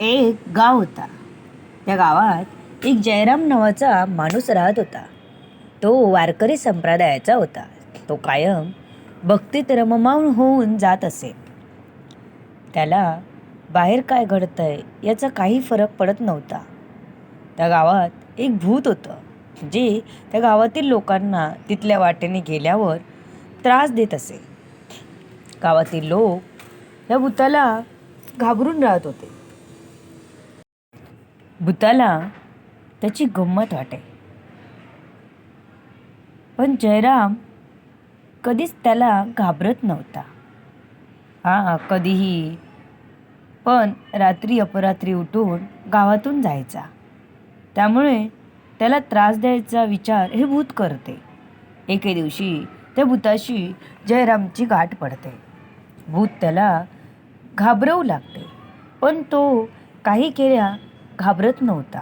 एक गाव होता. त्या गावात एक जयराम नावाचा माणूस राहत होता. तो वारकरी संप्रदायाचा होता. तो कायम भक्तीत रममाण होऊन जात असे. त्याला बाहेर काय घडतंय याचा काही फरक पडत नव्हता. त्या गावात एक भूत होतं जे त्या गावातील लोकांना तिथल्या वाटेने गेल्यावर त्रास देत असे. गावातील लोक या भूताला घाबरून राहत होते. भूताला त्याची गंमत वाटे. पण जयराम कधीच त्याला घाबरत नव्हता. हां कधीही. पण रात्री अपरात्री उठून गावातून जायचा. त्यामुळे त्याला त्रास द्यायचा विचार हे भूत करते. एके दिवशी त्या भूताशी जयरामची गाठ पडते. भूत त्याला घाबरवू लागते. पण तो काही केल्या घाबरत नव्हता.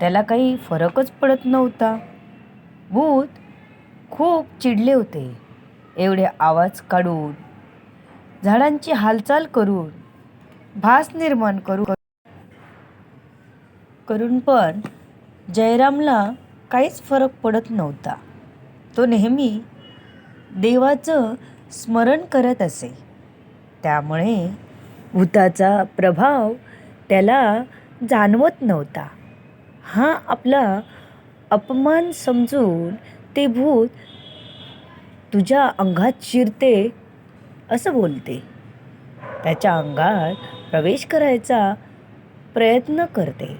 त्याला काही फरकच पडत नव्हता. भूत खूप चिडले होते. एवढे आवाज काढून झाडांची हालचाल करून भास निर्माण करू करून पण जयरामला काहीच फरक पडत नव्हता. तो नेहमी देवाचं स्मरण करत असे. त्यामुळे भूताचा प्रभाव त्याला जाणवत नव्हता. हा आपला अपमान समजून ते भूत तुझ्या अंगात शिरते असं बोलते. त्याच्या अंगात प्रवेश करायचा प्रयत्न करते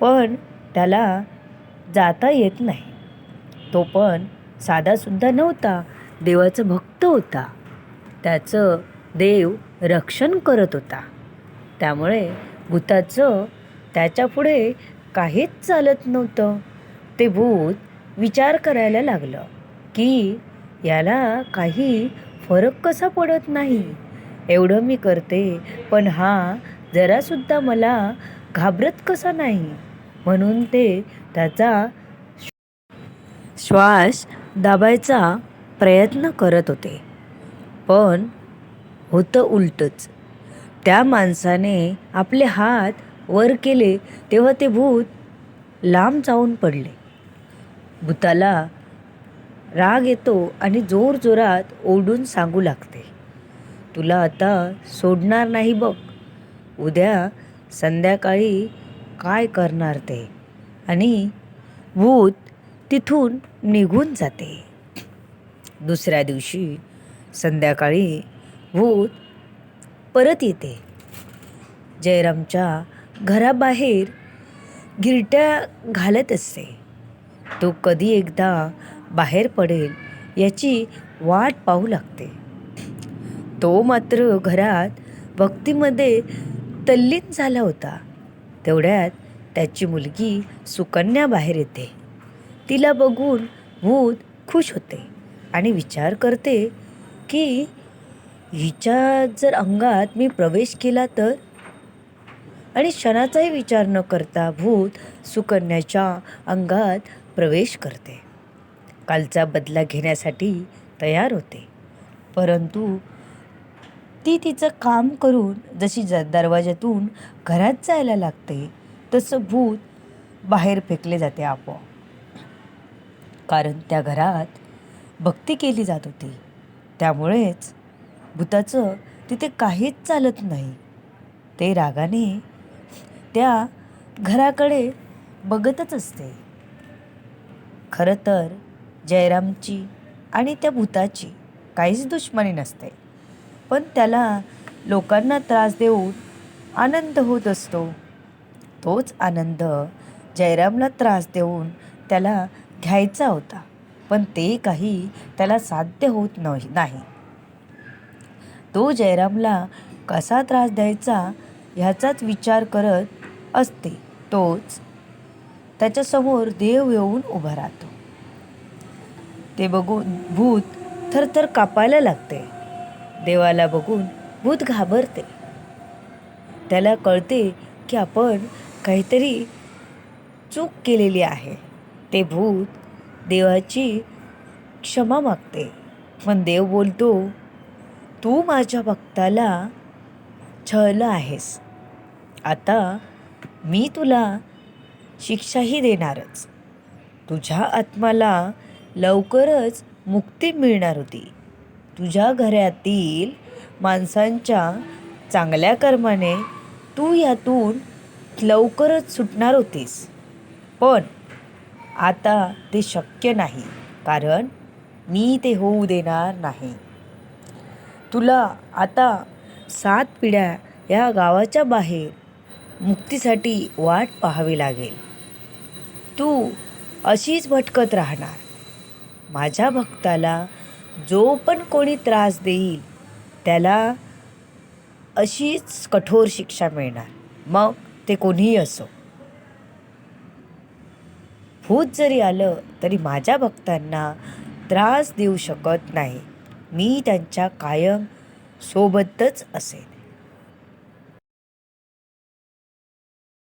पण त्याला जाता येत नाही. तो पण साधासुद्धा नव्हता देवाचं भक्त होता. त्याचं देव रक्षण करत होता. त्यामुळे भूताचं त्याच्यापुढे काहीच चालत नव्हतं. ते भूत विचार करायला लागलं की याला काही फरक कसा पडत नाही? एवढं मी करते पण हा जरासुद्धा मला घाबरत कसा नाही? म्हणून ते त्याचा श्वास दाबायचा प्रयत्न करत होते. पण होतं उलटच. त्या माणसाने आपले हात वर केले तेव्हा ते भूत लांब जाऊन पडले. भूताला राग येतो आणि जोरजोरात ओढून सांगू लागते. तुला आता सोडणार नाही बघ. उद्या संध्याकाळी काय करणार ते? आणि भूत तिथून निघून जाते. दुसऱ्या दिवशी संध्याकाळी भूत परत येते. जयरामच्या घराबाहेर गिरट्या घालत असते. तो कधी एकदा बाहेर पडेल याची वाट पाहू लागते. तो मात्र घरात भक्तीमध्ये तल्लीन झाला होता. तेवढ्यात त्याची मुलगी सुकन्या बाहेर येते. तिला बघून भूत खुश होते आणि विचार करते की हिच्या जर अंगात मी प्रवेश केला तर? आणि क्षणाचाही विचार न करता भूत सुकन्याच्या अंगात प्रवेश करते. कालचा बदला घेण्यासाठी तयार होते. परंतु ती तिचं काम करून जशी ज दरवाज्यातून घरात जायला लागते तसं भूत बाहेर फेकले जाते आपोआप. कारण त्या घरात भक्ती केली जात होती. त्यामुळेच भूताचं तिथे काहीच चालत नाही. ते रागाने त्या घराकडे बघतच असते. खरं तर जयरामची आणि त्या भूताची काहीच दुश्मनी नसते. पण त्याला लोकांना त्रास देऊन आनंद होत असतो. तोच आनंद जयरामला त्रास देऊन त्याला घ्यायचा होता. पण ते काही त्याला साध्य होत नाही. नाही तो जयरामला कसा त्रास द्यायचा ह्याचाच विचार करत असते तोच त्याच्यासमोर देव येऊन उभा राहतो. ते बघून भूत थरथर कापायला लागते. देवाला बघून भूत घाबरते. त्याला कळते की आपण काहीतरी चूक केलेली आहे. ते भूत देवाची क्षमा मागते. पण देव बोलतो तू माझ्या भक्ताला छळलं आहेस. आता मी तुला शिक्षाही देणारच. तुझ्या आत्माला लवकरच मुक्ती मिळणार होती. तुझ्या घरातील माणसांच्या चांगल्या कर्माने तू यातून लवकरच सुटणार होतीस. पण आता ते शक्य नाही कारण मी ते होऊ देणार नाही. तुला आता सात पिढ्या या गावाच्या बाहेर मुक्तीसाठी वाट पाहावी लागेल. तू अशीच भटकत राहणार. माझ्या भक्ताला जो पण कोणी त्रास देईल त्याला अशीच कठोर शिक्षा मिळणार. मग ते कोणीही असो. भूत जरी आलं तरी माझ्या भक्तांना त्रास देऊ शकत नाही. मी त्यांच्या कायम सोबतच असेन.